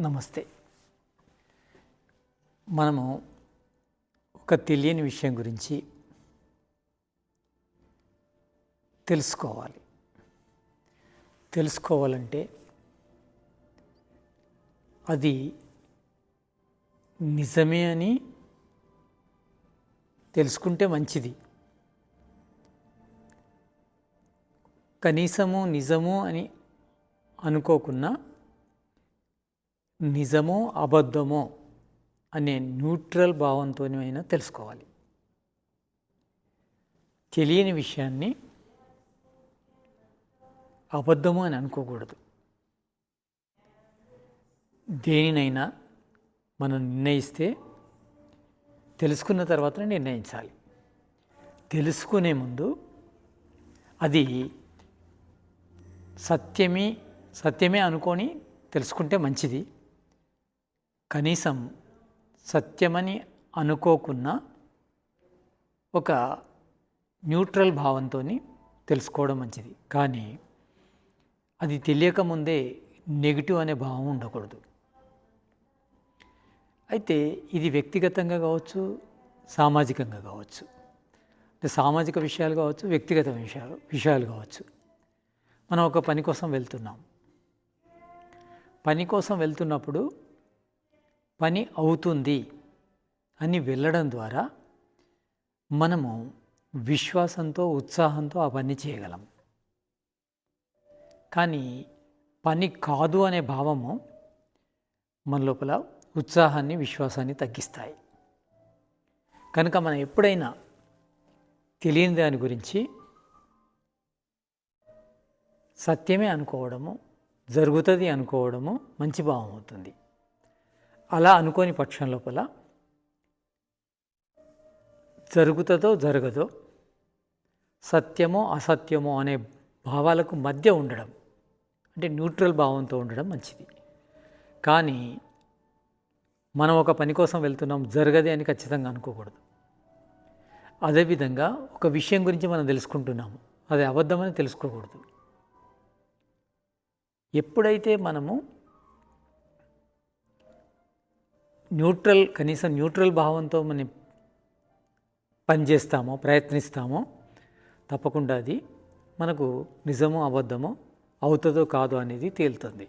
నమస్తే. మనము ఒక తెలియని విషయం గురించి తెలుసుకోవాలి. తెలుసుకోవాలంటే అది నిజమే అని తెలుసుకుంటే మంచిది. కనీసము నిజము అని అనుకోకున్నా నిజమో అబద్ధమో అనే న్యూట్రల్ భావంతోనైనా తెలుసుకోవాలి. తెలియని విషయాన్ని అబద్ధము అని అనుకోకూడదు. దేనినైనా మనం నిర్ణయిస్తే తెలుసుకున్న తర్వాత నిర్ణయించాలి. తెలుసుకునే ముందు అది సత్యమే సత్యమే అనుకొని తెలుసుకుంటే మంచిది. కనీసం సత్యమని అనుకోకున్నా ఒక న్యూట్రల్ భావంతో తెలుసుకోవడం మంచిది. కానీ అది తెలియకముందే నెగిటివ్ అనే భావం ఉండకూడదు. అయితే ఇది వ్యక్తిగతంగా కావచ్చు సామాజికంగా కావచ్చు. అంటే సామాజిక విషయాలు కావచ్చు వ్యక్తిగత విషయాలు విషయాలు కావచ్చు. మనం ఒక పని కోసం వెళ్తున్నాం. పని కోసం వెళ్తున్నప్పుడు పని అవుతుంది అని వెళ్ళడం ద్వారా మనము విశ్వాసంతో ఉత్సాహంతో ఆ పని చేయగలం. కానీ పని కాదు అనే భావము మన లోపల ఉత్సాహాన్ని విశ్వాసాన్ని తగ్గిస్తాయి. కనుక మనం ఎప్పుడైనా తెలియని దాని గురించి సత్యమే అనుకోవడము జరుగుతుంది అనుకోవడము మంచి భావం అవుతుంది. అలా అనుకోని పక్షం లోపల జరుగుతుందో జరగదో సత్యమో అసత్యమో అనే భావాలకు మధ్య ఉండడం అంటే న్యూట్రల్ భావంతో ఉండడం మంచిది. కానీ మనం ఒక పని కోసం వెళ్తున్నాం జరగదే అని ఖచ్చితంగా అనుకోకూడదు. అదేవిధంగా ఒక విషయం గురించి మనం తెలుసుకుంటున్నాము అది అబద్ధమని తెలుసుకోకూడదు. ఎప్పుడైతే మనము న్యూట్రల్ కనీసం న్యూట్రల్ భావంతో మనం పనిచేస్తామో ప్రయత్నిస్తామో తప్పకుండా అది మనకు నిజమో అబద్ధమో అవుతుందో కాదో అనేది తేలుతుంది.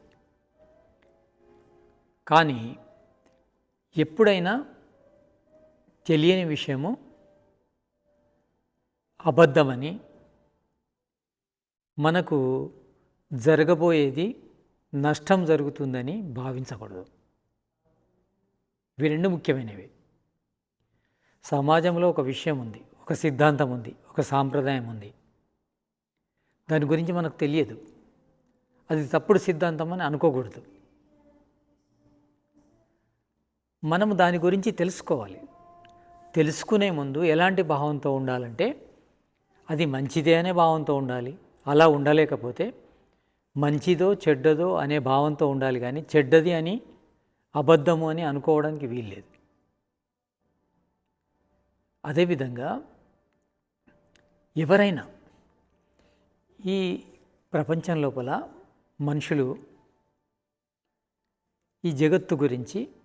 కానీ ఎప్పుడైనా తెలియని విషయము అబద్ధమని మనకు జరగబోయేది నష్టం జరుగుతుందని భావించకూడదు. ఇవి రెండు ముఖ్యమైనవి. సమాజంలో ఒక విషయం ఉంది ఒక సిద్ధాంతం ఉంది ఒక సాంప్రదాయం ఉంది. దాని గురించి మనకు తెలియదు. అది తప్పుడు సిద్ధాంతం అని అనుకోకూడదు. మనము దాని గురించి తెలుసుకోవాలి. తెలుసుకునే ముందు ఎలాంటి భావంతో ఉండాలంటే అది మంచిదే అనే భావంతో ఉండాలి. అలా ఉండలేకపోతే మంచిదో చెడ్డదో అనే భావంతో ఉండాలి కానీ చెడ్డది అని అబద్ధము అని అనుకోవడానికి వీల్లేదు. అదేవిధంగా ఎవరైనా ఈ ప్రపంచం లోపల మనుషులు ఈ జగత్తు గురించి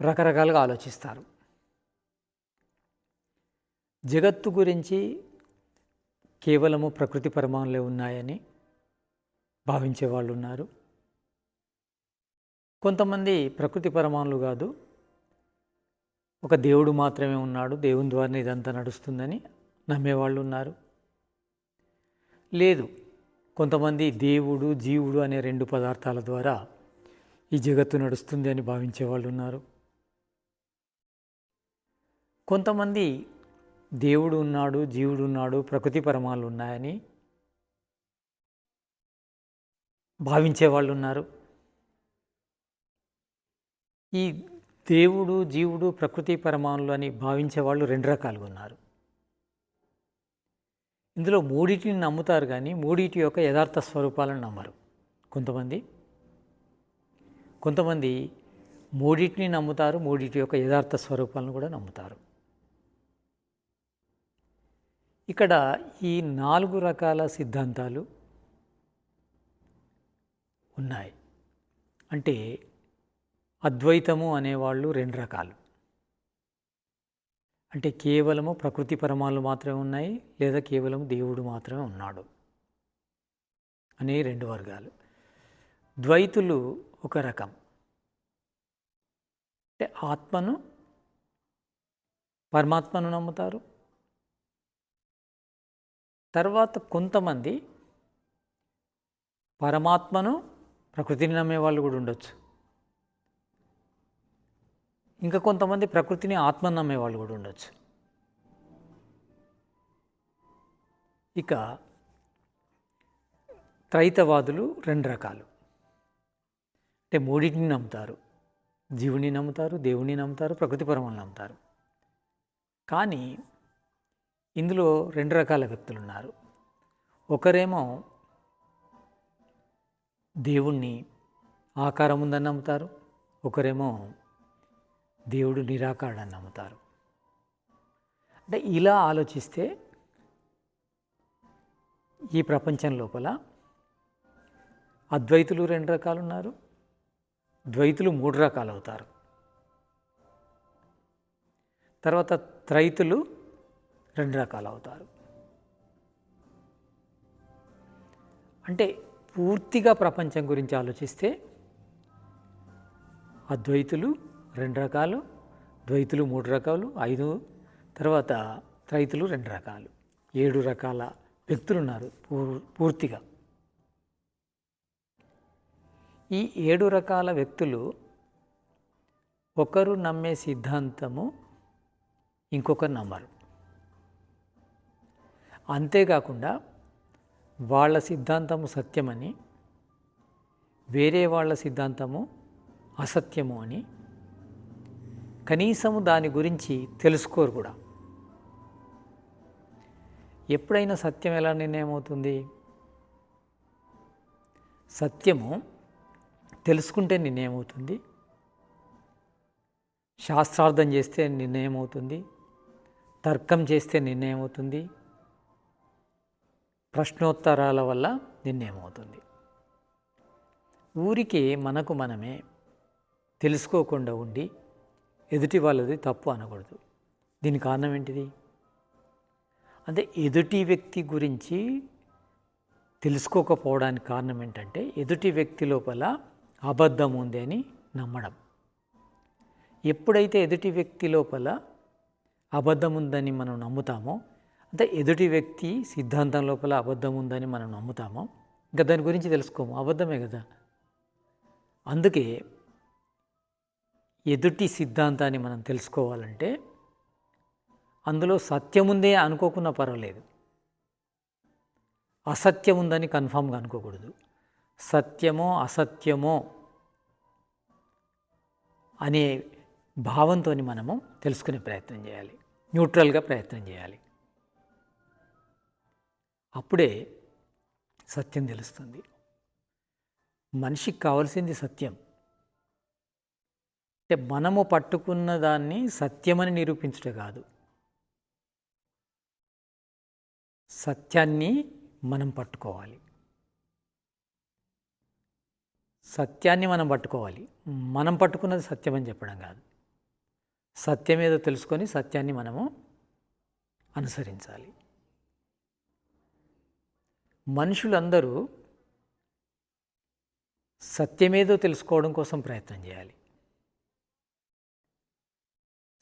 రకరకాలుగా ఆలోచిస్తారు. జగత్తు గురించి కేవలము ప్రకృతి పరమాణులే ఉన్నాయని భావించే వాళ్ళు ఉన్నారు కొంతమంది ప్రకృతి పరమాణులు కాదు. ఒక దేవుడు మాత్రమే ఉన్నాడు. దేవుని ద్వారా ఇదంతా నడుస్తుందని నమ్మేవాళ్ళు ఉన్నారు. లేదు కొంతమంది దేవుడు జీవుడు అనే రెండు పదార్థాల ద్వారా ఈ జగత్తు నడుస్తుంది అని భావించే వాళ్ళు ఉన్నారు. కొంతమంది దేవుడు ఉన్నాడు జీవుడు ఉన్నాడు ప్రకృతి పరమాలు ఉన్నాయని భావించే వాళ్ళు ఉన్నారు. ఈ దేవుడు జీవుడు ప్రకృతి పరమాణులు అని భావించే వాళ్ళు రెండు రకాలుగా ఉన్నారు. ఇందులో మూడిటిని నమ్ముతారు కానీ మూడిటి యొక్క యథార్థ స్వరూపాలను నమ్మరు. కొంతమంది కొంతమంది మూడిటిని నమ్ముతారు మూడిటి యొక్క యథార్థ స్వరూపాలను కూడా నమ్ముతారు. ఇక్కడ ఈ నాలుగు రకాల సిద్ధాంతాలు ఉన్నాయి. అంటే అద్వైతము అనేవాళ్ళు రెండు రకాలు. అంటే కేవలము ప్రకృతి పరమాలు మాత్రమే ఉన్నాయి లేదా కేవలం దేవుడు మాత్రమే ఉన్నాడు అనే రెండు వర్గాలు. ద్వైతులు ఒక రకం. అంటే ఆత్మను పరమాత్మను నమ్ముతారు. తర్వాత కొంతమంది పరమాత్మను ప్రకృతిని నమ్మే వాళ్ళు కూడా ఉండొచ్చు. ఇంకా కొంతమంది ప్రకృతిని ఆత్మ నమ్మే వాళ్ళు కూడా ఉండొచ్చు. ఇక త్రైతవాదులు రెండు రకాలు. అంటే మూడింటిని నమ్ముతారు. జీవుని నమ్ముతారు దేవుని నమ్ముతారు ప్రకృతి పరమని నమ్ముతారు. కానీ ఇందులో రెండు రకాల వ్యక్తులు ఉన్నారు. ఒకరేమో దేవుణ్ణి ఆకారం ఉందని నమ్ముతారు. ఒకరేమో దేవుడు నిరాకారని నమ్ముతారు. అంటే ఇలా ఆలోచిస్తే ఈ ప్రపంచం లోపల అద్వైతులు రెండు రకాలు ఉన్నారు ద్వైతులు మూడు రకాలు అవుతారు. తర్వాత త్రైతులు రెండు రకాలు అవుతారు. అంటే పూర్తిగా ప్రపంచం గురించి ఆలోచిస్తే అద్వైతులు రెండు రకాలు ద్వైతులు మూడు రకాలు ఐదు తర్వాత త్రైతులు రెండు రకాలు. ఏడు రకాల వ్యక్తులు ఉన్నారు పూర్తిగా. ఈ ఏడు రకాల వ్యక్తులు ఒకరు నమ్మే సిద్ధాంతము ఇంకొకరు నమ్మరు. అంతేకాకుండా వాళ్ళ సిద్ధాంతము సత్యమని వేరే వాళ్ళ సిద్ధాంతము అసత్యము అని కనీసము దాని గురించి తెలుసుకోరు కూడా. ఎప్పుడైనా సత్యం ఎలా నిర్ణయం అవుతుంది సత్యము తెలుసుకుంటే నిర్ణయం అవుతుంది శాస్త్రార్థం చేస్తే నిర్ణయం అవుతుంది తర్కం చేస్తే నిర్ణయం అవుతుంది ప్రశ్నోత్తరాల వల్ల నిర్ణయం అవుతుంది ఊరికి మనకు మనమే తెలుసుకోకుండా ఉండి ఎదుటి వాళ్ళది తప్పు అనకూడదు. దీని కారణం ఏంటిది? అంటే ఎదుటి వ్యక్తి గురించి తెలుసుకోకపోవడానికి కారణం ఏంటంటే ఎదుటి వ్యక్తి లోపల అబద్ధం ఉంది అని నమ్మడం. ఎప్పుడైతే ఎదుటి వ్యక్తి లోపల అబద్ధం ఉందని మనం నమ్ముతామో అంటే ఎదుటి వ్యక్తి సిద్ధాంతం లోపల అబద్ధం ఉందని మనం నమ్ముతామో ఇంకా దాని గురించి తెలుసుకోము. అబద్ధమే కదా. అందుకే ఎదుటి సిద్ధాంతాన్ని మనం తెలుసుకోవాలంటే అందులో సత్యం ఉందే అనుకోకున్నా పర్వాలేదు. అసత్యం ఉందని కన్ఫామ్గా అనుకోకూడదు. సత్యమో అసత్యమో అనే భావంతో మనము తెలుసుకునే ప్రయత్నం చేయాలి. న్యూట్రల్గా ప్రయత్నం చేయాలి. అప్పుడే సత్యం తెలుస్తుంది. మనిషికి కావాల్సింది సత్యం. అంటే మనము పట్టుకున్న దాన్ని సత్యమని నిరూపించుట కాదు. సత్యాన్ని మనం పట్టుకోవాలి. సత్యాన్ని మనం పట్టుకోవాలి. మనం పట్టుకున్నది సత్యం అని చెప్పడం కాదు. సత్యం ఏదో తెలుసుకొని సత్యాన్ని మనము అనుసరించాలి. మనుషులందరూ సత్యమేదో తెలుసుకోవడం కోసం ప్రయత్నం చేయాలి.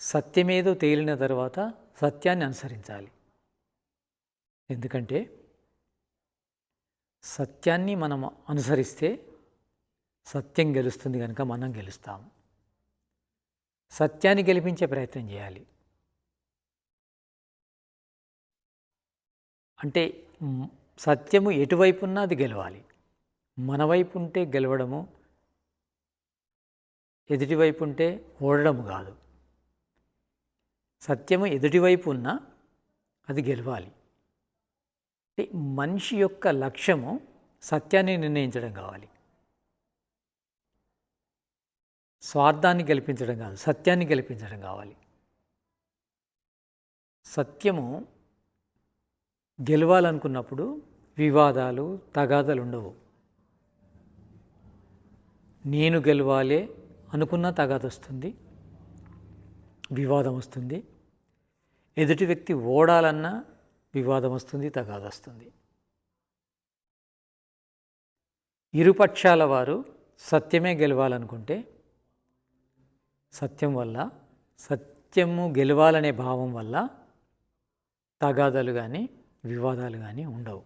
సత్యమేదో తేలిన తర్వాత సత్యాన్ని అనుసరించాలి. ఎందుకంటే సత్యాన్ని మనం అనుసరిస్తే సత్యం గెలుస్తుంది కనుక మనం గెలుస్తాం. సత్యాన్ని గెలిపించే ప్రయత్నం చేయాలి. అంటే సత్యము ఎటువైపు ఉన్నా అది గెలవాలి. మన వైపు ఉంటే గెలవడము ఎదుటివైపు ఉంటే ఓడడము కాదు. సత్యము ఎదుటివైపు ఉన్నా అది గెలవాలి. అంటే మనిషి యొక్క లక్ష్యము సత్యాన్ని నిర్ణయించడం కావాలి. స్వార్థాన్ని గెలిపించడం కాదు సత్యాన్ని గెలిపించడం కావాలి. సత్యము గెలవాలనుకున్నప్పుడు వివాదాలు తగాదాలు ఉండవు. నేను గెలవాలి అనుకున్న తగాద వస్తుంది వివాదం వస్తుంది. ఎదుటి వ్యక్తి ఓడాలన్నా వివాదం వస్తుంది తగాదొస్తుంది ఇరుపక్షాల వారు సత్యమే గెలవాలనుకుంటే సత్యం వల్ల సత్యము గెలవాలనే భావం వల్ల తగాదాలు కానీ వివాదాలు కానీ ఉండవు.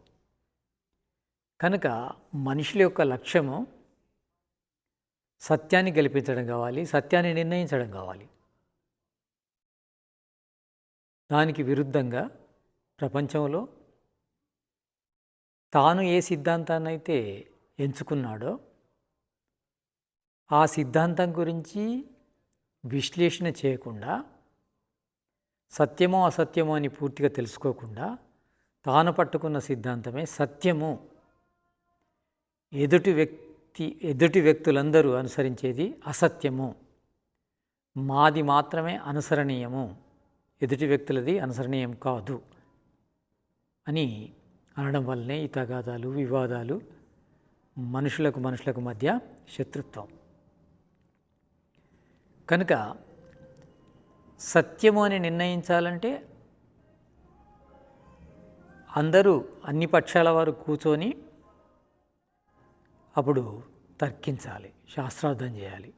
కనుక మనుషుల యొక్క లక్ష్యము సత్యాన్ని గెలిపించడం కావాలి సత్యాన్ని నిర్ణయించడం కావాలి. దానికి విరుద్ధంగా ప్రపంచంలో తాను ఏ సిద్ధాంతాన్నైతే ఎంచుకున్నాడో ఆ సిద్ధాంతం గురించి విశ్లేషణ చేయకుండా సత్యమో అసత్యమో అని పూర్తిగా తెలుసుకోకుండా తాను పట్టుకున్న సిద్ధాంతమే సత్యము. ఎదుటి వ్యక్తి ఎదుటి వ్యక్తులందరూ అనుసరించేది అసత్యము. మాది మాత్రమే అనుసరణీయము. ఎదుటి వ్యక్తులది అనుసరణీయం కాదు అని అనడం వల్లనే ఈ తగాదాలు వివాదాలు మనుషులకు మనుషులకు మధ్య శత్రుత్వం. కనుక సత్యము అని నిర్ణయించాలంటే అందరూ అన్ని పక్షాల వారు కూర్చొని అప్పుడు తర్కించాలి శాస్త్రార్థం చేయాలి.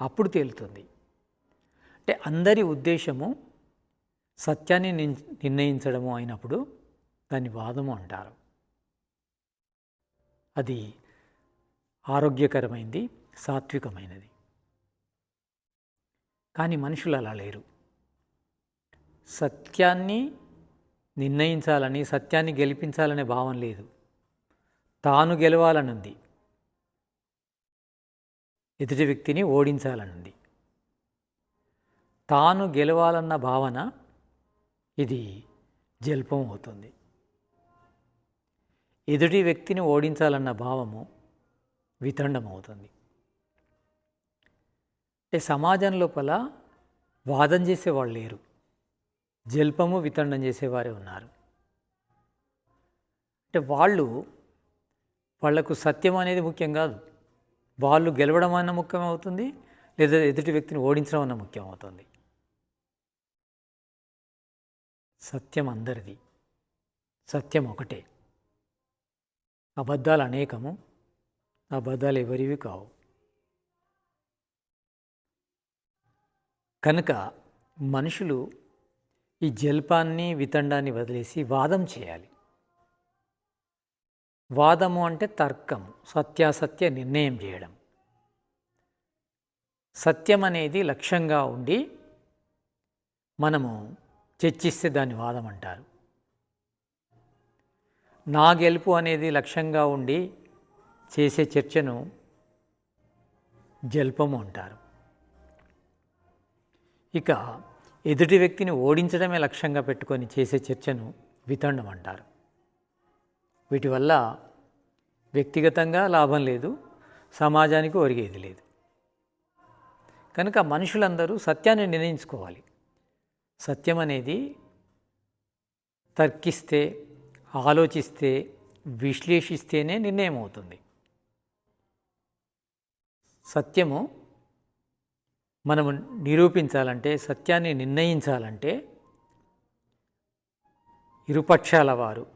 అప్పుడు తేలుతుంది. అంటే అందరి ఉద్దేశము సత్యాన్ని నిన్- నిర్ణయించడము అయినప్పుడు దాన్ని వాదము అంటారు. అది ఆరోగ్యకరమైంది సాత్వికమైనది. కానీ మనుషులు అలా లేరు. సత్యాన్ని నిర్ణయించాలని సత్యాన్ని గెలిపించాలనే భావం లేదు. తాను గెలవాలనుంది. ఎదుటి వ్యక్తిని ఓడించాలనుంది. తాను గెలవాలన్న భావన ఇది జల్పం అవుతుంది. ఎదుటి వ్యక్తిని ఓడించాలన్న భావము వితండమవుతుంది. అంటే సమాజం లోపల వాదం చేసేవాళ్ళు లేరు. జల్పము వితండం చేసేవారే ఉన్నారు. అంటే వాళ్ళు వాళ్ళకు సత్యం అనేది ముఖ్యం కాదు. వాళ్ళు గెలవడం అన్న ముఖ్యం అవుతుంది లేదా ఎదుటి వ్యక్తిని ఓడించడం అన్న ముఖ్యం అవుతుంది సత్యం అందరిది. సత్యం ఒకటే. అబద్ధాలు అనేకము అబద్ధాలు ఎవరివి కావు. కనుక మనుషులు ఈ జల్పాన్ని వితండాన్ని వదిలేసి వాదం చేయాలి. వాదము అంటే తర్కం సత్యాసత్య నిర్ణయం చేయడం. సత్యం అనేది లక్ష్యంగా ఉండి మనము చర్చిస్తే దాన్ని వాదం అంటారు. నా గెలుపు అనేది లక్ష్యంగా ఉండి చేసే చర్చను జల్పము అంటారు. ఇక ఎదుటి వ్యక్తిని ఓడించడమే లక్ష్యంగా పెట్టుకొని చేసే చర్చను వితండం అంటారు. వీటి వల్ల వ్యక్తిగతంగా లాభం లేదు సమాజానికి ఒరిగేది లేదు. కనుక మనుషులందరూ సత్యాన్ని నిర్ణయించుకోవాలి. సత్యం అనేది తర్కిస్తే ఆలోచిస్తే విశ్లేషిస్తేనే నిర్ణయం అవుతుంది సత్యము మనము నిరూపించాలంటే సత్యాన్ని నిర్ణయించాలంటే ఇరుపక్షాల వారు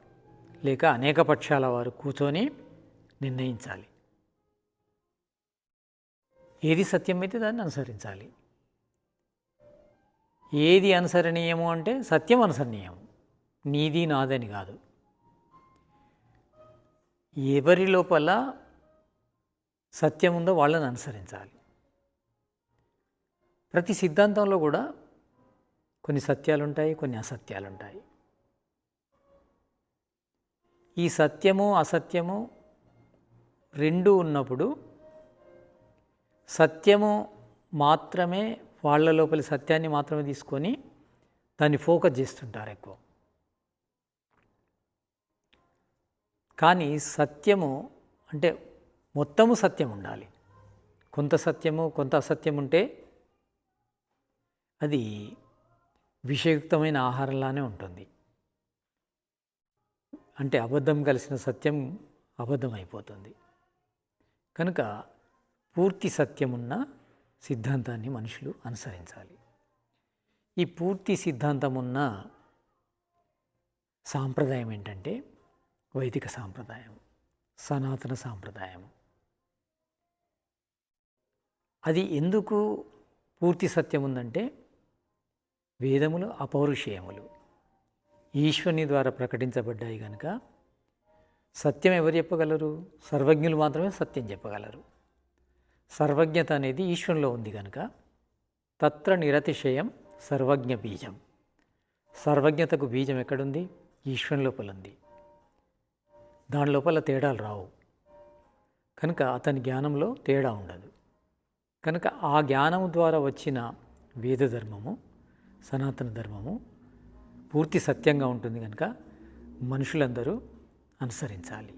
లేక అనేక పక్షాల వారు కూర్చొని నిర్ణయించాలి. ఏది సత్యమైతే దాన్ని అనుసరించాలి. ఏది అనుసరణీయము అంటే సత్యం అనుసరణీయము. నీది నాదని కాదు. ఎవరి లోపల సత్యం ఉందో వాళ్ళని అనుసరించాలి. ప్రతి సిద్ధాంతంలో కూడా కొన్ని సత్యాలు ఉంటాయి కొన్ని అసత్యాలు ఉంటాయి ఈ సత్యము అసత్యము రెండు ఉన్నప్పుడు సత్యము మాత్రమే వాళ్ళ లోపలి సత్యాన్ని మాత్రమే తీసుకొని దాన్ని ఫోకస్ చేస్తుంటారు ఎక్కువ. కానీ సత్యము అంటే మొత్తము సత్యం ఉండాలి. కొంత సత్యము కొంత అసత్యం ఉంటే అది విషయుక్తమైన ఆహారంలానే ఉంటుంది. అంటే అబద్ధం కలిసిన సత్యం అబద్ధం అయిపోతుంది కనుక పూర్తి సత్యమున్న సిద్ధాంతాన్ని మనుషులు అనుసరించాలి. ఈ పూర్తి సిద్ధాంతం ఉన్న సాంప్రదాయం ఏంటంటే వైదిక సాంప్రదాయం సనాతన సాంప్రదాయం. అది ఎందుకు పూర్తి సత్యం ఉందంటే వేదములు అపౌరుషేయములు. ఈశ్వరుని ద్వారా ప్రకటించబడ్డాయి కనుక సత్యం ఎవరు చెప్పగలరు? సర్వజ్ఞులు మాత్రమే సత్యం చెప్పగలరు. సర్వజ్ఞత అనేది ఈశ్వరంలో ఉంది కనుక తత్ర నిరతిశయం సర్వజ్ఞ బీజం. సర్వజ్ఞతకు బీజం ఎక్కడుంది? ఈశ్వరం లోపల ఉంది. దాని లోపల తేడాలు రావు. కనుక అతని జ్ఞానంలో తేడా ఉండదు. కనుక ఆ జ్ఞానం ద్వారా వచ్చిన వేద ధర్మము సనాతన ధర్మము పూర్తి సత్యంగా ఉంటుంది కనుక మనుషులందరూ అనుసరించాలి.